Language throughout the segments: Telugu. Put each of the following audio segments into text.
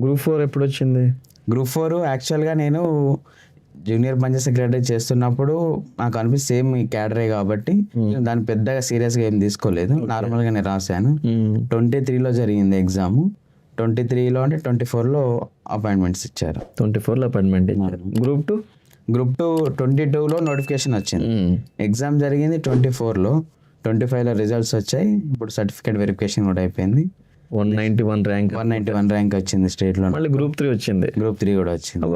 గ్రూప్ ఫోర్ ఎప్పుడు వచ్చింది గ్రూప్ ఫోర్ యాక్చువల్గా నేను జూనియర్ పంచాయత్ సెక్రటరీ చేస్తున్నప్పుడు నాకు అనిపిస్తే సేమ్ ఈ క్యాడరే కాబట్టి. దాన్ని పెద్దగా సీరియస్గా ఏం తీసుకోలేదు. నార్మల్గా నేను రాశాను. ట్వంటీ త్రీలో జరిగింది ఎగ్జామ్ ట్వంటీ త్రీలో అంటే ట్వంటీ ఫోర్లో అపాయింట్మెంట్స్ ఇచ్చారు. ట్వంటీ ఫోర్లో అపాయింట్మెంట్ ఇచ్చారు. Group two group two twenty టూలో నోటిఫికేషన్ వచ్చింది. ఎగ్జామ్ జరిగింది ట్వంటీ ఫోర్లో ట్వంటీ ఫైవ్లో రిజల్ట్స్ వచ్చాయి. ఇప్పుడు సర్టిఫికేట్ వెరిఫికేషన్ కూడా అయిపోయింది. One ninety one rank. One ninety one rank వచ్చింది స్టేట్లో. మళ్ళీ గ్రూప్ త్రీ వచ్చింది. గ్రూప్ త్రీ కూడా వచ్చింది.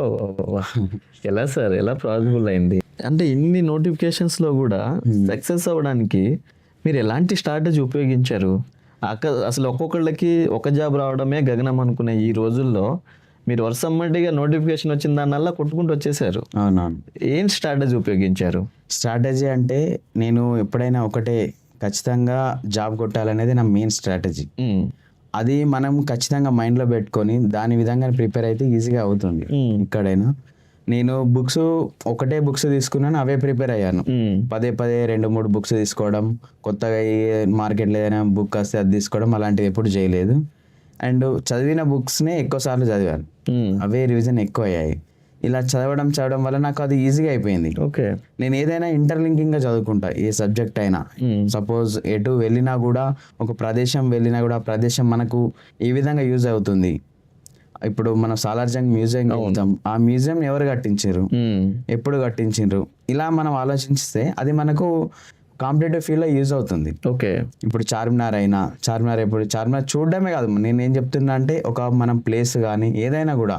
ఎలా సార్? ఎలా పాసిబుల్ అయింది? అంటే ఇన్ని notifications లో కూడా సక్సెస్ అవ్వడానికి మీరు ఎలాంటి స్ట్రాటజీ ఉపయోగించారు? అక్క అసలు ఒక్కొక్కళ్ళకి ఒక జాబ్ రావడమే గగనం అనుకునే ఈ రోజుల్లో మీరు వరుసమ్మటిగా నోటిఫికేషన్ వచ్చిన దానివల్ల కొట్టుకుంటూ వచ్చేసారు. అవునవును. ఏం స్ట్రాటజీ ఉపయోగించారు? స్ట్రాటజీ అంటే నేను ఎప్పుడైనా ఒకటే ఖచ్చితంగా జాబ్ కొట్టాలనేది నా మెయిన్ స్ట్రాటజీ. మ్మ్. అది మనం ఖచ్చితంగా మైండ్లో పెట్టుకొని దాని విధంగా ప్రిపేర్ అయితే ఈజీగా అవుతుంది. ఇక్కడైనా నేను బుక్స్ ఒకటే బుక్స్ తీసుకున్నాను అవే ప్రిపేర్ అయ్యాను. పదే పదే రెండు మూడు బుక్స్ తీసుకోవడం కొత్తగా ఏ మార్కెట్లో ఏదైనా బుక్ వస్తే అది తీసుకోవడం అలాంటివి ఎప్పుడు చేయలేదు అండ్ చదివిన బుక్స్నే ఎక్కువ సార్లు చదివాను. అవే రివిజన్ ఎక్కువ అయ్యాయి ఇలా చదవడం చదవడం వల్ల నాకు అది ఈజీగా అయిపోయింది. ఓకే. నేను ఏదైనా ఇంటర్లింకింగ్గా చదువుకుంటా ఏ సబ్జెక్ట్ అయినా. సపోజ్ ఎటు వెళ్ళినా కూడా ఒక ప్రదేశం వెళ్ళినా కూడా ఆ ప్రదేశం మనకు ఏ విధంగా యూజ్ అవుతుంది? ఇప్పుడు మనం సాలార్జంగ్ మ్యూజియం వెళ్తాం. ఆ మ్యూజియం ఎవరు కట్టించారు. ఎప్పుడు కట్టించారు? ఇలా మనం ఆలోచిస్తే అది మనకు కాంపిటేటివ్ ఫీల్డ్లో యూజ్ అవుతుంది. ఓకే. ఇప్పుడు చార్మినార్ అయినా చార్మినార్ ఎప్పుడు చార్మినార్ చూడడమే కాదు. నేను ఏం చెప్తున్నా అంటే ఒక మనం ప్లేస్ కానీ ఏదైనా కూడా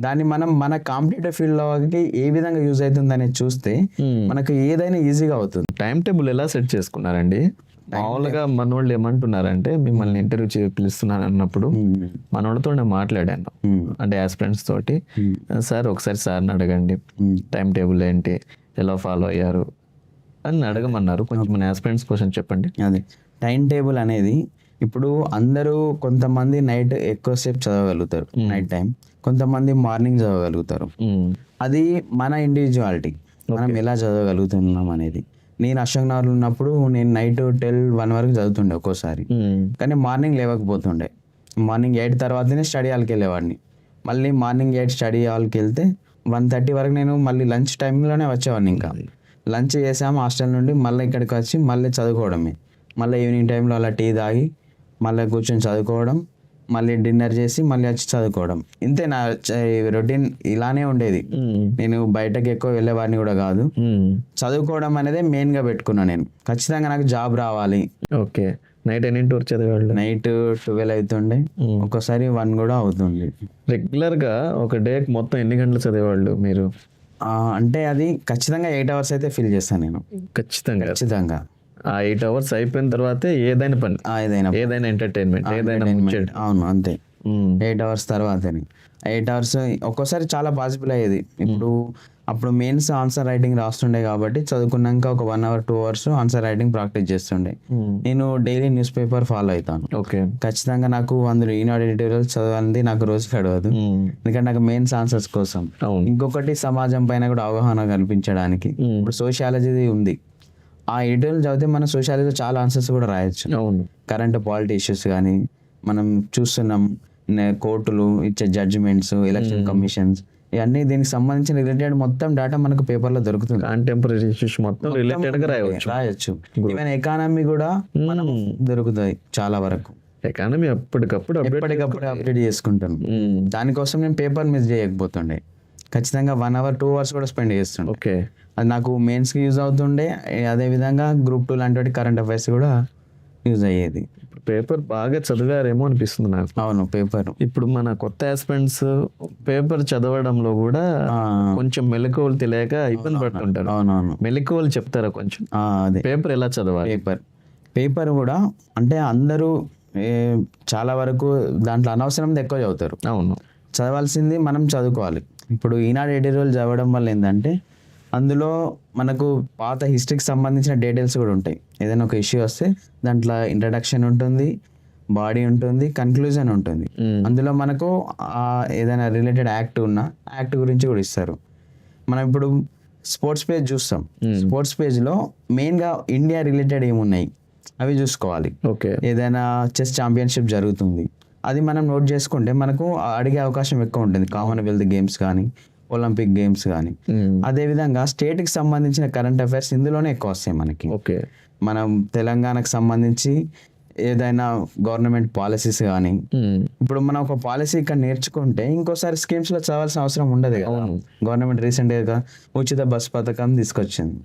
దాన్ని మనం మన కాంపిటేటివ్ ఫీల్డ్లోకి ఏ విధంగా యూజ్ అవుతుంది అనేది చూస్తే. మనకు ఏదైనా ఈజీగా అవుతుంది. టైం టేబుల్ ఎలా సెట్ చేసుకున్నారండి? మామూలుగా మనోళ్ళు ఏమంటున్నారంటే మిమ్మల్ని ఇంటర్వ్యూ చే పిలుస్తున్నాను అన్నప్పుడు మనోళ్ళతో నేను మాట్లాడాను. అంటే యాస్పిరెంట్స్ తోటి. సార్ ఒకసారి సార్ని అడగండి. టైం టేబుల్ ఏంటి? ఎలా ఫాలో అయ్యారు? అని అడగమన్నారు. కొంచెం మన యాస్పిరెంట్స్ కోసం చెప్పండి. అదే. టైం టేబుల్ అనేది ఇప్పుడు అందరూ కొంతమంది నైట్ ఎక్కువసేపు చదవగలుగుతారు నైట్ టైం కొంతమంది మార్నింగ్ చదవగలుగుతారు. అది మన ఇండివిజువాలిటీ. మనం ఎలా చదవగలుగుతున్నాం అనేది. నేను అశోక్ నగర్లో ఉన్నప్పుడు నేను నైట్ టెల్ వన్ వరకు చదువుతుండే ఒక్కోసారి. కానీ మార్నింగ్ లేవకపోతుండే. మార్నింగ్ ఎయిట్ తర్వాతనే స్టడీ హాల్కి వెళ్ళేవాడిని. మళ్ళీ మార్నింగ్ ఎయిట్ స్టడీ హాల్కి వెళ్తే వన్ థర్టీ వరకు నేను మళ్ళీ లంచ్ టైంలోనే వచ్చేవాడిని ఇంకా. లంచ్ చేసాం హాస్టల్ నుండి మళ్ళీ ఇక్కడికి వచ్చి మళ్ళీ చదువుకోవడమే. మళ్ళీ ఈవినింగ్ టైంలో అలా టీ తాగి మళ్ళీ కూర్చొని చదువుకోవడం మళ్ళీ డిన్నర్ చేసి మళ్ళీ వచ్చి చదువుకోవడం. ఇంతే నా రొటీన్ ఇలానే ఉండేది. నేను బయటకి ఎక్కువ వెళ్ళేవాడిని కూడా కాదు. చదువుకోవడం అనేది మెయిన్గా పెట్టుకున్నాను నేను. ఖచ్చితంగా నాకు జాబ్ రావాలి. ఓకే. నైట్ ఎన్నింటి వరకు చదివేవాళ్ళు? నైట్ ట్వెల్వ్ అవుతుండే. ఒక్కోసారి వన్ కూడా అవుతుంది. రెగ్యులర్గా ఒక డే మొత్తం ఎన్ని గంటలు చదివేవాళ్ళు మీరు? అంటే అది ఖచ్చితంగా ఎయిట్ అవర్స్ అయితే ఫిల్ చేస్తాను నేను. ఖచ్చితంగా. ఖచ్చితంగా. ఆ ఎయిట్ అవర్స్ అయిపోయిన తర్వాతే ఏదైనా పని. ఏదైనా ఏదైనా ఎంటర్టైన్మెంట్ ఏదైనా అవును అంతే. ఎయిట్ అవర్స్ తర్వాతని. ఎయిట్ అవర్స్ ఒక్కోసారి చాలా పాసిబుల్ అయ్యేది. ఇప్పుడు అప్పుడు మెయిన్స్ ఆన్సర్ రైటింగ్ రాస్తుండే కాబట్టి చదువుకున్నాక ఒక one hour two hours answer writing practice చేస్తుండే. నేను డైలీ న్యూస్ పేపర్ ఫాలో అవుతాను. ఓకే. ఖచ్చితంగా నాకు అందులో ఈనాడు ఎడిటోరియల్ చదవాలని నాకు రోజు గడవదు. మ్మ్. ఎందుకంటే నాకు మెయిన్స్ ఆన్సర్స్ కోసం. ఇంకొకటి సమాజం పైన కూడా అవగాహన కల్పించడానికి. ఇప్పుడు సోషియాలజీ ఉంది. ఆ ఎడిటోరియల్ చదివితే మన సోషియాలజీలో చాలా ఆన్సర్స్ కూడా రాయొచ్చు. అవును. కరెంట్ పాలిటీ ఇష్యూస్ కానీ మనం చూస్తున్నాం కోర్టులు ఇచ్చే జడ్జిమెంట్స్ ఎలక్షన్ కమిషన్స్ ఇవన్నీ దీనికి సంబంధించిన రిలేటెడ్ మొత్తం డేటా మనకు పేపర్లో దొరుకుతుంది. కాంటెంపరీ ఇష్యూస్ మొత్తం రిలేటెడ్గా రాయవచ్చు రాయొచ్చు. ఈవెన్ ఎకానమీ కూడా మనం దొరుకుతాయి చాలా వరకు. ఎకానమీ అప్పటికప్పుడు అప్డేట్ ఎప్పటికప్పుడు అప్డేట్ చేసుకుంటాను మ్మ్. దానికోసం నేను పేపర్ మిస్ చేయకపోతుండే. ఖచ్చితంగా వన్ అవర్ టూ అవర్స్ కూడా స్పెండ్ చేస్తుండే. ఓకే. అది నాకు మెయిన్స్కి యూజ్ అవుతుండే. అదే విధంగా గ్రూప్ టూ లాంటి కరెంట్ అఫైర్స్ కూడా యూజ్ అయ్యేది. పేపర్ బాగా చదివారేమో అనిపిస్తుంది నాకు. అవును పేపర్ ఇప్పుడు మన కొత్త ఆస్పెంట్స్ పేపర్ చదవడంలో కూడా కొంచెం మెలకువలు తెలియక ఇబ్బంది పడుతుంటారు. అవునవును. మెలకువలు చెప్తారా కొంచెం? అదే. పేపర్ ఎలా చదవాలి? పేపర్ పేపర్ కూడా అంటే అందరూ చాలా వరకు దాంట్లో అనవసరం ఎక్కువ చదువుతారు. అవును. చదవాల్సింది మనం చదువుకోవాలి. ఇప్పుడు ఈనాడు ఎడిటోరియల్ చదవడం వల్ల ఏంటంటే అందులో మనకు పాత హిస్టరీకి సంబంధించిన డీటెయిల్స్ కూడా ఉంటాయి. ఏదైనా ఒక ఇష్యూ వస్తే దాంట్లో ఇంట్రడక్షన్ ఉంటుంది బాడీ ఉంటుంది కన్క్లూజన్ ఉంటుంది. అందులో మనకు ఆ ఏదైనా రిలేటెడ్ యాక్ట్ ఉన్న యాక్ట్ గురించి కూడా ఇస్తారు. మనం ఇప్పుడు స్పోర్ట్స్ పేజ్ చూస్తాం. స్పోర్ట్స్ పేజ్లో మెయిన్గా ఇండియా రిలేటెడ్ ఏమున్నాయి? అవి చూసుకోవాలి. ఓకే. ఏదైనా చెస్ ఛాంపియన్షిప్ జరుగుతుంది. అది మనం నోట్ చేసుకుంటే మనకు అడిగే అవకాశం ఎక్కువ ఉంటుంది. కామన్వెల్త్ గేమ్స్ కానీ ఒలింపిక్ గేమ్స్ కానీ. అదేవిధంగా స్టేట్కి సంబంధించిన కరెంట్ అఫైర్స్ ఇందులోనే ఎక్కువ వస్తాయి మనకి. ఓకే. మనం తెలంగాణకు సంబంధించి ఏదైనా గవర్నమెంట్ పాలసీస్ కానీ ఇప్పుడు మనం ఒక పాలసీ ఇక్కడ నేర్చుకుంటే ఇంకోసారి స్కీమ్స్లో చదవాల్సిన అవసరం ఉండదు కదా. గవర్నమెంట్ రీసెంట్గా ఉచిత బస్ పథకం తీసుకొచ్చింది.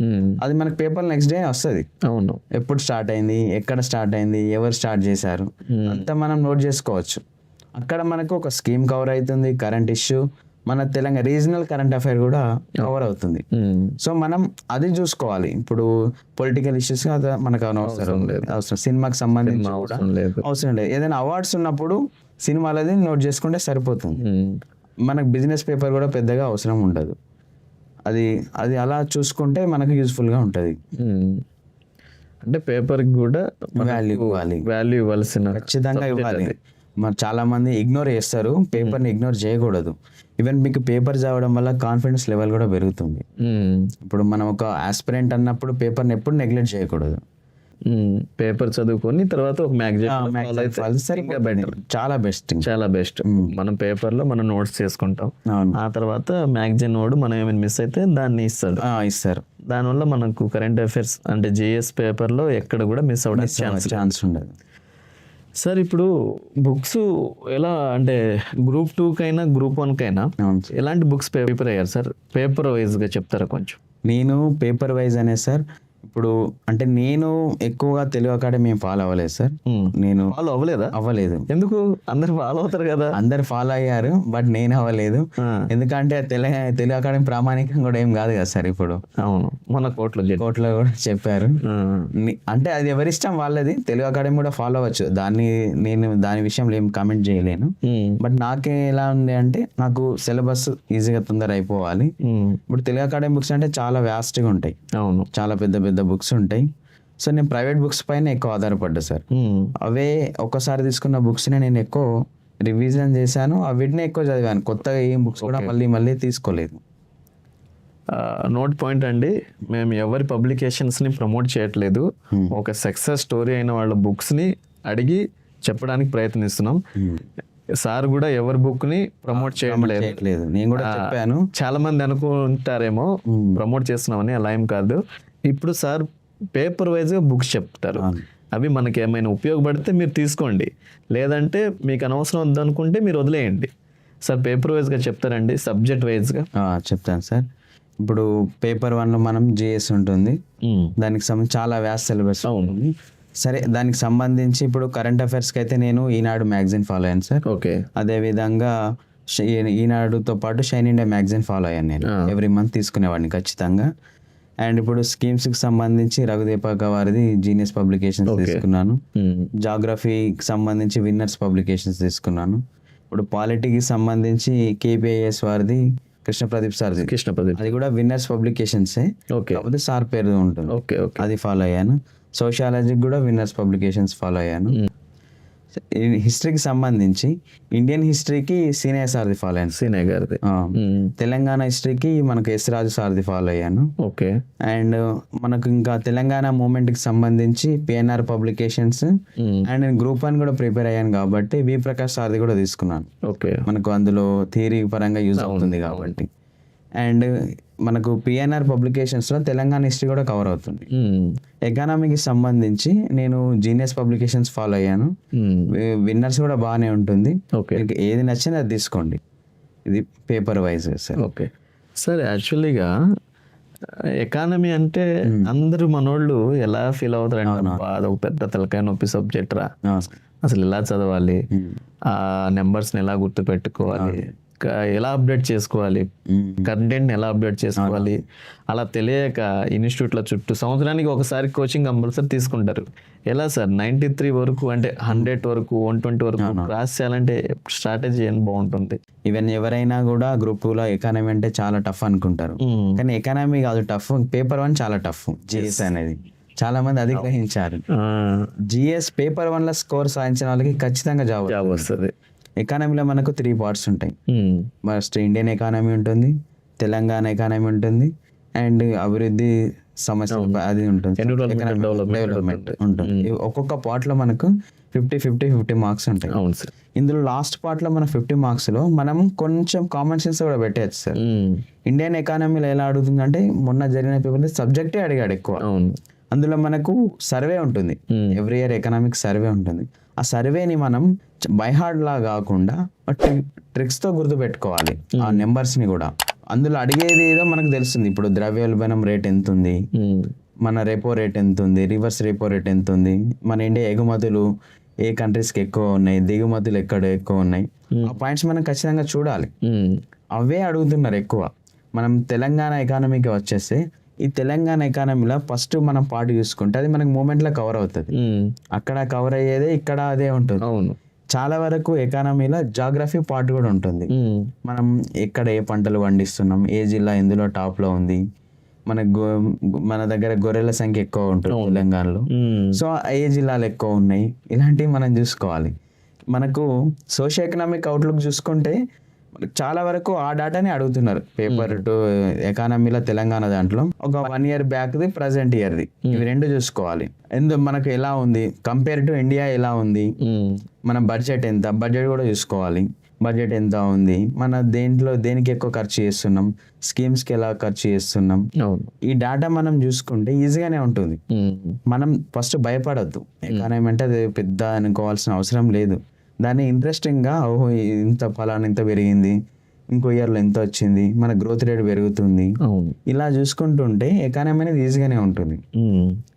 అది మనకి పేపర్ నెక్స్ట్ డే వస్తుంది. అవును. ఎప్పుడు స్టార్ట్ అయింది ఎక్కడ స్టార్ట్ అయింది ఎవరు స్టార్ట్ చేశారు అంతా మనం నోట్ చేసుకోవచ్చు. అక్కడ మనకు ఒక స్కీమ్ కవర్ అవుతుంది కరెంట్ ఇష్యూ మన తెలంగాణ రీజనల్ కరెంట్ అఫైర్ కూడా కవర్ అవుతుంది. సో మనం అది చూసుకోవాలి. ఇప్పుడు పొలిటికల్ ఇష్యూస్ మనకు అవసరం లేదు. అవసరం. సినిమాకి సంబంధించి అవసరం లేదు. ఏదైనా అవార్డ్స్ ఉన్నప్పుడు సినిమాలది నోట్ చేసుకుంటే సరిపోతుంది. ఉమ్. మనకు బిజినెస్ పేపర్ కూడా పెద్దగా అవసరం ఉండదు. అది అది అలా చూసుకుంటే మనకు యూస్ఫుల్గా ఉంటుంది. ఉమ్. అంటే పేపర్కి కూడా వాల్యూ ఇవ్వాలి. వాల్యూ ఇవ్వాల్సిన ఖచ్చితంగా ఇవ్వాలి. మరి చాలా మంది ఇగ్నోర్ చేస్తారు. పేపర్ని ఇగ్నోర్ చేయకూడదు. ఈవెన్ మీకు పేపర్ చదవడం వల్ల కాన్ఫిడెన్స్ లెవెల్ కూడా పెరుగుతుంది. ఉమ్. ఇప్పుడు మనం ఒక ఆస్పిరెంట్ అన్నప్పుడు పేపర్ని ఎప్పుడు నెగ్లెక్ట్ చేయకూడదు. పేపర్ చదువుకొని తర్వాత ఒక మ్యాగజైన్. చాలా బెస్ట్ చాలా బెస్ట్ మనం పేపర్లో మనం నోట్స్ చేసుకుంటాం. ఆ తర్వాత మ్యాగజైన్ వాడు మనం ఏమైనా మిస్ అయితే దాన్ని ఇస్తాడు. ఇస్తారు. దానివల్ల మనకు కరెంట్ అఫైర్స్ అంటే జిఎస్ పేపర్లో ఎక్కడ కూడా మిస్ అవ్వడానికి ఛాన్స్ ఛాన్స్ ఉండదు. సార్ ఇప్పుడు బుక్స్ ఎలా అంటే గ్రూప్ టూకైనా గ్రూప్ వన్కైనా అవును సార్. ఎలాంటి బుక్స్ ప్రిపేర్ అయ్యారు సార్ పేపర్ వైజ్గా చెప్తారా కొంచెం నేను పేపర్ వైజ్ అనే సార్ ఇప్పుడు అంటే నేను ఎక్కువగా తెలుగు అకాడమీ ఫాలో అవ్వలేదు సార్. నేను ఫాలో అవ్వలేదా? అవ్వలేదు. ఎందుకు? అందరు ఫాలో అవుతారు కదా. అందరు ఫాలో అయ్యారు బట్ నేను అవ్వలేదు. ఎందుకంటే తెల తెలుగు అకాడమీ ప్రామాణికం కూడా ఏం కాదు కదా సార్ ఇప్పుడు. అవును. మన కోర్టులో జడ్జి కోర్టులో కూడా చెప్పారు. అంటే అది ఎవరిష్టం వాళ్ళది? తెలుగు అకాడమీ కూడా ఫాలో అవ్వచ్చు. దాన్ని నేను దాని విషయంలో ఏం కామెంట్ చేయలేను. బట్ నాకే ఎలా ఉంది అంటే నాకు సిలబస్ ఈజీగా తొందర అయిపోవాలి. ఉమ్, ఇప్పుడు తెలుగు అకాడమీ బుక్స్ అంటే చాలా వ్యాస్ట్గా ఉంటాయి. అవును. చాలా పెద్ద పెద్ద బుక్స్ ఉంటాయి. సో నేను ప్రైవేట్ బుక్స్ పైన ఎక్కువ ఆధారపడ్డా సార్. అవే ఒక్కసారి తీసుకున్న బుక్స్ని నేను ఎక్కువ రివిజన్ చేశాను. వీటిని ఎక్కువ చదివాను. కొత్తగా ఏం బుక్స్ కూడా మళ్ళీ మళ్ళీ తీసుకోలేదు. నోట్ పాయింట్ అండి. మేము ఎవరి పబ్లికేషన్స్ని ప్రమోట్ చేయట్లేదు. ఒక సక్సెస్ స్టోరీ అయిన వాళ్ళ బుక్స్ని అడిగి చెప్పడానికి ప్రయత్నిస్తున్నాం. సార్ కూడా ఎవరి బుక్ని ప్రమోట్ చేయట్లేదు. చేయట్లేదు. నేను కూడా చెప్పాను. చాలా మంది అనుకుంటారేమో. ప్రమోట్ చేస్తున్నామని అలా ఏం కాదు. ఇప్పుడు సార్ పేపర్ వైజ్గా బుక్స్ చెప్తారు. అవి మనకి ఏమైనా ఉపయోగపడితే మీరు తీసుకోండి. లేదంటే మీకు అనవసరం వద్దనుకుంటే మీరు వదిలేయండి. సార్ పేపర్ వైజ్గా చెప్తారండి సబ్జెక్ట్ వైజ్గా చెప్తాను సార్. ఇప్పుడు పేపర్ వన్లో మనం జిఎస్ ఉంటుంది. దానికి సంబంధించి చాలా వ్యాస్ సిలబస్ అవును. సరే దానికి సంబంధించి ఇప్పుడు కరెంట్ అఫైర్స్కి అయితే నేను ఈనాడు మ్యాగజైన్ ఫాలో అయ్యాను సార్. ఓకే. అదేవిధంగా ఈనాడుతో పాటు షైన్ ఇండియా మ్యాగజైన్ ఫాలో అయ్యాను నేను. ఎవ్రీ మంత్ తీసుకునేవాడిని ఖచ్చితంగా. అండ్ ఇప్పుడు స్కీమ్స్కి సంబంధించి రఘుదీపక వారిది జీనియస్ పబ్లికేషన్స్. తీసుకున్నాను. జాగ్రఫీకి సంబంధించి విన్నర్స్ పబ్లికేషన్స్ తీసుకున్నాను. ఇప్పుడు పాలిటీకి సంబంధించి కేపీఐఎస్ వారిది కృష్ణ ప్రదీప్ సార్ది కృష్ణ ప్రదీప్. అది కూడా విన్నర్స్ పబ్లికేషన్సే ఓకే కాకపోతే సార్ పేరు ఉంటుంది. ఓకే ఓకే అది ఫాలో అయ్యాను. సోషాలజీకి కూడా విన్నర్స్ పబ్లికేషన్స్ ఫాలో అయ్యాను. హిస్టరీకి సంబంధించి ఇండియన్ హిస్టరీకి సీనియర్ సార్ది ఫాలో అయ్యాను. సీనే గారిది. తెలంగాణ హిస్టరీకి మనకు ఎస్ రాజు సార్ది ఫాలో అయ్యాను. ఓకే. అండ్ మనకు ఇంకా తెలంగాణ మూమెంట్కి సంబంధించి పిఎన్ఆర్ పబ్లికేషన్స్ అండ్ నేను గ్రూప్ వన్ కూడా ప్రిపేర్ అయ్యాను కాబట్టి వి ప్రకాష్ సార్ది కూడా తీసుకున్నాను. ఓకే. మనకు అందులో థియరీ పరంగా యూజ్ అవుతుంది కాబట్టి. అండ్ మనకు పిఎన్ఆర్ పబ్లికేషన్స్లో తెలంగాణ హిస్టరీ కూడా కవర్ అవుతుంది. ఎకానమీకి సంబంధించి నేను జీనియస్ పబ్లికేషన్స్ ఫాలో అయ్యాను. ఉమ్, విన్నర్స్ కూడా బాగానే ఉంటుంది. మీకు ఏది నచ్చింది అది తీసుకోండి. ఇది paper wise sir okay sir యాక్చువల్లీగా economy అంటే అందరూ మనోళ్ళు ఎలా ఫీల్ అవుతారంటే "అబ్బా, అదొక పెద్ద తలకాయ నొప్పి సబ్జెక్ట్ రా. అసలు ఎలా చదవాలి? ఆ నెంబర్స్ని ఎలా గుర్తు పెట్టుకోవాలి ఎలా అప్డేట్ చేసుకోవాలి? కంటెంట్ ఎలా అప్డేట్ చేసుకోవాలి? అలా తెలియక ఇన్స్టిట్యూట్ల చుట్టూ సంవత్సరానికి ఒకసారి కోచింగ్ కంపల్సరీ తీసుకుంటారు. ఎలా సార్? నైంటీ త్రీ వరకు అంటే హండ్రెడ్ వరకు వన్ ట్వంటీ వరకు క్రాస్ చేయాలంటే స్ట్రాటజీ ఏం బాగుంటుంది? ఈవెన్ ఎవరైనా కూడా గ్రూప్ టూలో ఎకానమీ అంటే చాలా టఫ్ అనుకుంటారు. కానీ ఎకానమీ కాదు టఫ్ పేపర్ వన్ చాలా టఫ్ జిఎస్ అనేది. చాలా మంది అది గ్రహించారు జిఎస్ పేపర్ వన్లో స్కోర్ సాధించిన వాళ్ళకి ఖచ్చితంగా జాబ్ జాబ్ వస్తుంది. ఎకానమీలో మనకు త్రీ పార్ట్స్ ఉంటాయి. ఫస్ట్ ఇండియన్ ఎకానమీ ఉంటుంది తెలంగాణ ఎకానమీ ఉంటుంది అండ్ అభివృద్ధి సమస్యలు అది ఉంటుంది. Development ఉంటుంది. ఈ ఒక్కొక్క part లో మనకు ఫిఫ్టీ ఫిఫ్టీ ఫిఫ్టీ మార్క్స్ ఉంటాయి. అవును సార్ ఇందులో లాస్ట్ పార్ట్లో మన ఫిఫ్టీ మార్క్స్లో మనం కొంచెం కామన్ సెన్స్ కూడా పెట్టేయచ్చు సార్ ఇండియన్ ఎకానమీలో ఎలా అడుగుతుందంటే మొన్న జరిగిన పేపర్లో సబ్జెక్టే అడిగాడు ఎక్కువ. అందులో మనకు సర్వే ఉంటుంది. Hmm. Every year economic survey ఉంటుంది. ఆ సర్వేని మనం బైహార్డ్ లా కాకుండా ట్రిక్స్తో గుర్తుపెట్టుకోవాలి. ఆ నెంబర్స్ని కూడా. అందులో అడిగేది ఏదో మనకు తెలుస్తుంది. ఇప్పుడు ద్రవ్యోల్బణం రేట్ ఎంత ఉంది. మన రెపో రేట్ ఎంత ఉంది రివర్స్ రెపో రేట్ ఎంత ఉంది మన ఇండియా ఎగుమతులు ఏ కంట్రీస్కి ఎక్కువ ఉన్నాయి? దిగుమతులు ఎక్కడ ఎక్కువ ఉన్నాయి? ఆ పాయింట్స్ మనం ఖచ్చితంగా చూడాలి. అవే అడుగుతున్నారు ఎక్కువ. మనం తెలంగాణ ఎకానమీకి వచ్చేస్తే ఈ తెలంగాణ ఎకానమీలో ఫస్ట్ మనం పార్ట్ చూసుకుంటే అది మనకి మూమెంట్లో కవర్ అవుతుంది. అక్కడ కవర్ అయ్యేదే ఇక్కడ అదే ఉంటుంది. అవును. చాలా వరకు ఎకానమీలో జాగ్రఫీ పార్ట్ కూడా ఉంటుంది. మనం ఎక్కడ ఏ పంటలు పండిస్తున్నాం ఏ జిల్లా ఎందులో టాప్లో ఉంది మన గో మన దగ్గర గొర్రెల సంఖ్య ఎక్కువ ఉంటుంది తెలంగాణలో. సో ఏ జిల్లాలు ఎక్కువ ఉన్నాయి? ఇలాంటివి మనం చూసుకోవాలి. మనకు సోషియో ఎకనామిక్ అవుట్లుక్ చూసుకుంటే చాలా వరకు ఆ డాటాని అడుగుతున్నారు. పేపర్ టు ఎకానమీలో తెలంగాణ దాంట్లో. ఒక వన్ ఇయర్ బ్యాక్ది ప్రజెంట్ ఇయర్ది ఇవి రెండు చూసుకోవాలి. ఎందు మనకు ఎలా ఉంది? కంపేర్ టు ఇండియా ఎలా ఉంది? ఉమ్. మన బడ్జెట్ ఎంత? బడ్జెట్ కూడా చూసుకోవాలి. బడ్జెట్ ఎంత ఉంది? మన దేంట్లో దేనికి ఎక్కువ ఖర్చు చేస్తున్నాం? స్కీమ్స్కి ఎలా ఖర్చు చేస్తున్నాం? ఈ డేటా మనం చూసుకుంటే ఈజీగానే ఉంటుంది. ఉమ్. మనం ఫస్ట్ భయపడద్దు. ఎకానమీ అంటే అది పెద్ద అనుకోవాల్సిన అవసరం లేదు. దాన్ని ఇంట్రెస్టింగ్గా ఓహో ఇంత ఫలానా ఇంత పెరిగింది ఇంకో ఇయర్లో ఎంత వచ్చింది మన గ్రోత్ రేట్ పెరుగుతుంది. ఇలా చూసుకుంటుంటే ఎకానమీ అనేది ఈజీగానే ఉంటుంది.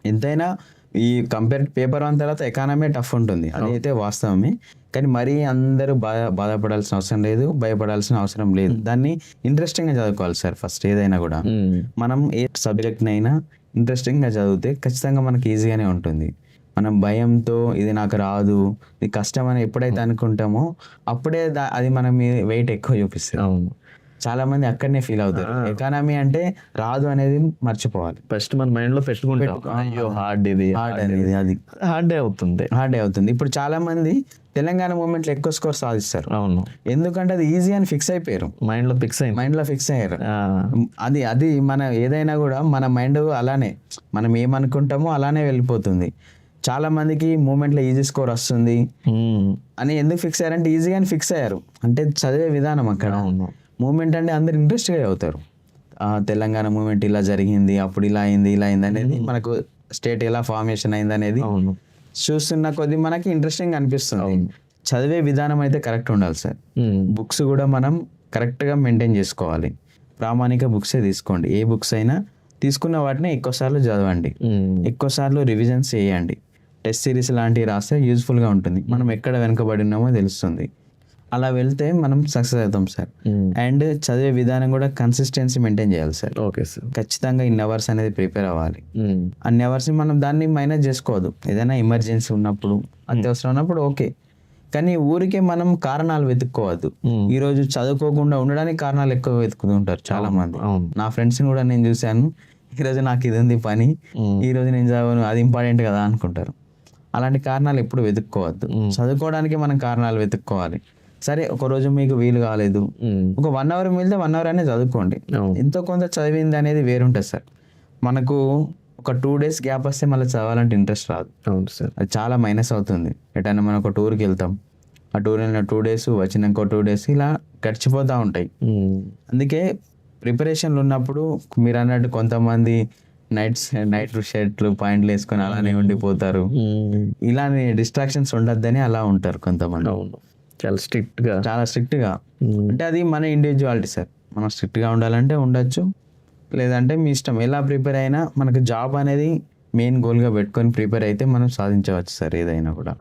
ఎంతైనా ఈ కంపేర్ పేపర్ వన్ తర్వాత ఎకానమీ టఫ్ ఉంటుంది. అదైతే వాస్తవమే. కానీ మరీ అందరూ బాధ బాధపడాల్సిన అవసరం లేదు భయపడాల్సిన అవసరం లేదు. దాన్ని ఇంట్రెస్టింగ్గా చదువుకోవాలి సార్ ఫస్ట్ ఏదైనా కూడా. మనం ఏ సబ్జెక్ట్నైనా ఇంట్రెస్టింగ్గా చదివితే ఖచ్చితంగా మనకి ఈజీగానే ఉంటుంది. మనం భయంతో ఇది నాకు రాదు ఇది కష్టం అని ఎప్పుడైతే అనుకుంటామో అప్పుడే అది మన మీద వెయిట్ ఎక్కువ చూపిస్తుంది. అవును. చాలా మంది అక్కడనే ఫీల్ అవుతారు. ఎకానమీ అంటే రాదు అనేది మర్చిపోవాలి. ఫస్ట్ మన మైండ్లో పెట్టుకుంటాం అయ్యో హార్డ్ ఇది హార్డ్ అనేది అది. హార్డ్ అవుతుంది. హార్డ్ అవుతుంది. ఇప్పుడు చాలా మంది తెలంగాణ మూమెంట్లో ఎక్కువ స్కోర్ సాధిస్తారు. అవును. ఎందుకంటే అది ఈజీ అని ఫిక్స్ అయిపోయారు. మైండ్లో ఫిక్స్ అయింది. మైండ్లో ఫిక్స్ అయ్యారు. అది అది మన ఏదైనా కూడా మన మైండ్ అలానే మనం ఏమనుకుంటామో అలానే వెళ్ళిపోతుంది. చాలా మందికి మూమెంట్లో ఈజీ స్కోర్ వస్తుంది. అని ఎందుకు ఫిక్స్ అయ్యారంటే ఈజీగానే ఫిక్స్ అయ్యారు. అంటే చదివే విధానం అక్కడ. మూమెంట్ అంటే అందరు ఇంట్రెస్ట్గా అవుతారు తెలంగాణ మూమెంట్ ఇలా జరిగింది అప్పుడు ఇలా అయింది ఇలా అయింది అనేది మనకు స్టేట్ ఎలా ఫార్మేషన్ అయింది అనేది చూస్తున్న కొద్దీ మనకి ఇంట్రెస్టింగ్ అనిపిస్తుంది. చదివే విధానం అయితే కరెక్ట్ ఉండాలి సార్. బుక్స్ కూడా మనం కరెక్ట్గా మెయింటైన్ చేసుకోవాలి. ప్రామాణిక బుక్సే తీసుకోండి. ఏ బుక్స్ అయినా తీసుకున్న వాటిని ఎక్కువసార్లు చదవండి. ఎక్కువసార్లు రివిజన్స్ చేయండి. టెస్ట్ సిరీస్ లాంటివి రాస్తే యూజ్ఫుల్గా ఉంటుంది. మనం ఎక్కడ వెనుకబడి ఉన్నామో తెలుస్తుంది. అలా వెళ్తే మనం సక్సెస్ అవుతాం సార్. అండ్ చదివే విధానం కూడా కన్సిస్టెన్సీ మెయింటైన్ చేయాలి సార్. Okay sir. ఖచ్చితంగా ఇన్ని అవర్స్ అనేది ప్రిపేర్ అవ్వాలి. అన్ని అవర్స్ మనం దాన్ని మైనస్ చేసుకోవద్దు. ఏదైనా ఎమర్జెన్సీ ఉన్నప్పుడు అత్యవసరం ఉన్నప్పుడు ఓకే. కానీ ఊరికే మనం కారణాలు వెతుక్కోవద్దు. ఈ రోజు చదువుకోకుండా ఉండడానికి కారణాలు ఎక్కువ వెతుకుతూ ఉంటారు చాలా మంది నా ఫ్రెండ్స్ని కూడా నేను చూశాను. ఈరోజు నాకు ఇది ఉంది పని. ఈ రోజు నేను చదవను. అది ఇంపార్టెంట్ కదా అనుకుంటారు. అలాంటి కారణాలు ఎప్పుడు వెతుక్కోవద్దు. చదువుకోవడానికి మనం కారణాలు వెతుక్కోవాలి. సరే ఒక రోజు మీకు వీలు కాలేదు. ఒక వన్ అవర్ మిగిలితే వన్ అవర్ అనేది చదువుకోండి. ఎంతో కొంత చదివింది అనేది వేరుంటుంది సార్. మనకు ఒక టూ డేస్ గ్యాప్ వస్తే మళ్ళీ చదవాలంటే ఇంట్రెస్ట్ రాదు. అవును సార్. అది చాలా మైనస్ అవుతుంది. ఎటైనా మనం ఒక టూర్కి వెళ్తాం. ఆ టూర్ వెళ్ళిన టూ డేస్ వచ్చినాక టూ డేస్ ఇలా గడిచిపోతూ ఉంటాయి. అందుకే ప్రిపరేషన్లు ఉన్నప్పుడు మీరు అన్నట్టు కొంతమంది నైట్స్ నైట్ షర్ట్లు పాయింట్లు వేసుకొని అలానే ఉండిపోతారు. ఇలానే డిస్ట్రాక్షన్స్ ఉండొద్దని అలా ఉంటారు కొంతమంది. చాలా స్ట్రిక్ట్గా చాలా స్ట్రిక్ట్గా. ఉమ్. అంటే అది మన ఇండివిజువాలిటీ సార్. మనం స్ట్రిక్ట్గా ఉండాలంటే ఉండొచ్చు. లేదంటే మీ ఇష్టం. ఎలా ప్రిపేర్ అయినా మనకు జాబ్ అనేది మెయిన్ గోల్గా పెట్టుకొని ప్రిపేర్ అయితే మనం సాధించవచ్చు సార్ ఏదైనా కూడా.